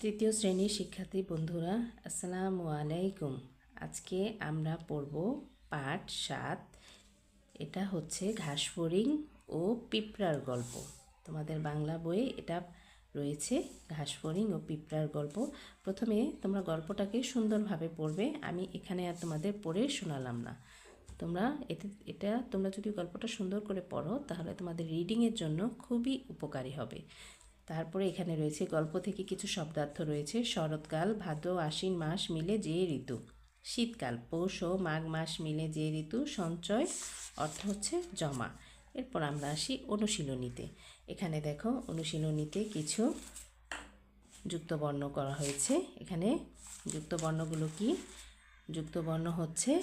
তৃতীয় শ্রেণির শিক্ষার্থী বন্ধুরা, আসসালামু আলাইকুম। আজকে আমরা পড়ব পাঠ সাত। এটা হচ্ছে ঘাসফড়িং ও পিঁপড়ার গল্প। তোমাদের বাংলা বইয়ে এটা রয়েছে, ঘাসফড়িং ও পিঁপড়ার গল্প। প্রথমে তোমরা গল্পটাকে সুন্দরভাবে পড়বে, আমি এখানে আর তোমাদের পড়ে শোনালাম না। তোমরা এতে, এটা তোমরা যদি গল্পটা সুন্দর করে পড়ো, তাহলে তোমাদের রিডিংয়ের জন্য খুবই উপকারী হবে। তারপরে এখানে রয়েছে গল্প থেকে কিছু শব্দার্থ রয়েছে। শরৎকাল, ভাদ্র, আশ্বিন মাস মিলে যে ঋতু। শীতকাল, পৌষ ও মাঘ মাস মিলে যে ঋতু। সঞ্চয় অর্থ হচ্ছে জমা। এরপর আমরা আসি অনুশীলনীতে। এখানে দেখো অনুশীলনীতে কিছু যুক্তবর্ণ করা হয়েছে। এখানে যুক্তবর্ণগুলো কি? যুক্তবর্ণ হচ্ছে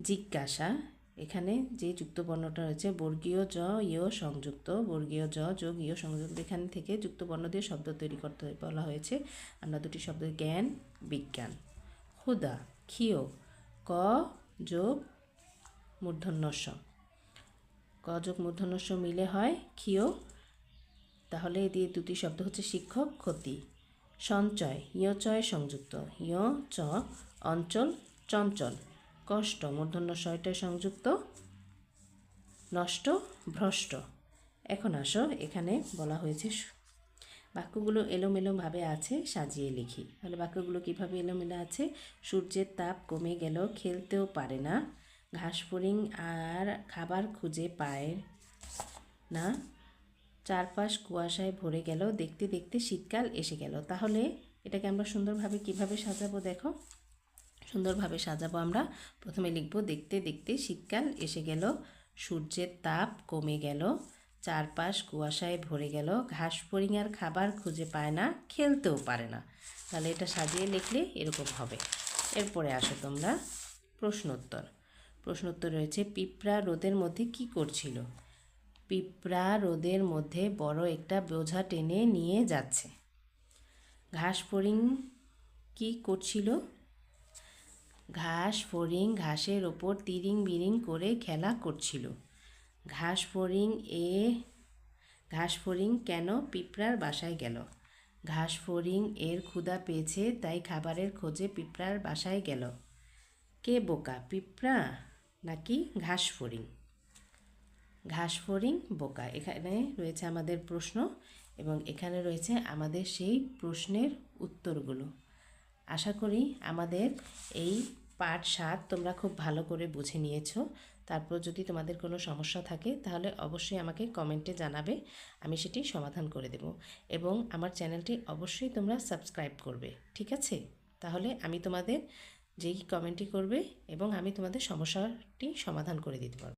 জিজ্ঞাসা এখানে যে যুক্তবর্ণটা রয়েছে, বর্গীয় জ ইয় সংযুক্ত, বর্গীয় জ, যোগ ইয় সংযুক্ত, এখান থেকে যুক্তবর্ণ দিয়ে শব্দ তৈরি করতে বলা হয়েছে। আমরা দুটি শব্দ, জ্ঞান, বিজ্ঞান। হুদা ক্ষিয়, ক, যোগ মূর্ধন্যস্ব ক, যোগ মূর্ধন্যস্ব মিলে হয় ক্ষিয়। তাহলে দিয়ে দুটি শব্দ হচ্ছে শিক্ষক, ক্ষতি। সঞ্চয় ইয়চয় সংযুক্ত ইয় চ, অঞ্চল, চঞ্চল। কষ্ট, মূর্ধন্য শয়টায় সংযুক্ত, নষ্ট, ভ্রষ্ট। এখন আসো, এখানে বলা হয়েছে বাক্যগুলো এলোমেলোভাবে আছে, সাজিয়ে লিখি। তাহলে বাক্যগুলো কীভাবে এলোমেলো আছে? সূর্যের তাপ কমে গেল, খেলতেও পারে না। ঘাস ফড়িং আর খাবার খুঁজে পায় না। চারপাশ কুয়াশায় ভরে গেল, দেখতে দেখতে শীতকাল এসে গেল। তাহলে এটাকে আমরা সুন্দরভাবে কীভাবে সাজাবো দেখো। সুন্দরভাবে সাজাবো আমরা। প্রথমে লিখব, দেখতে দেখতে শীতকাল এসে গেল। সূর্যের তাপ কমে গেল। চারপাশ কুয়াশায় ভরে গেল। ঘাস ফড়িঙার খাবার খুঁজে পায় না, খেলতেও পারে না। তাহলে এটা সাজিয়ে লিখলে এরকম হবে। এরপরে আসো তোমরা। প্রশ্নোত্তর। প্রশ্নোত্তর রয়েছে, পিঁপড়া রোদের মধ্যে কি করছিল? পিঁপড়া রোদের মধ্যে বড় একটা বোঝা টেনে নিয়ে যাচ্ছে। ঘাস ফড়িং কি করছিল? ঘাস, ফড়িং, ঘাসের ওপর তিরিং বিরিং করে খেলা করছিল। ঘাস, ফড়িং এ, ঘাস, ফড়িং কেন পিঁপড়ার বাসায় গেল? ঘাস, ফড়িং এর ক্ষুধা পেয়েছে, তাই খাবারের খোঁজে পিঁপড়ার বাসায় গেল। কে বোকা, পিঁপড়া নাকি ঘাস, ফড়িং? ঘাস, ফড়িং বোকা। এখানে রয়েছে আমাদের প্রশ্ন এবং এখানে রয়েছে আমাদের সেই প্রশ্নের উত্তরগুলো। আশা করি আমাদের এই পাঠ সাত তোমরা খুব ভালো করে বুঝে নিয়েছো। তারপর যদি তোমাদের কোনো সমস্যা থাকে, তাহলে অবশ্যই আমাকে কমেন্টে জানাবে, আমি সেটি সমাধান করে দেব এবং আমার চ্যানেলটি অবশ্যই তোমরা সাবস্ক্রাইব করবে, ঠিক আছে? তাহলে আমি তোমাদের যেই কমেন্টটি করবে এবং আমি তোমাদের সমস্যাটি সমাধান করে দিতে পারব।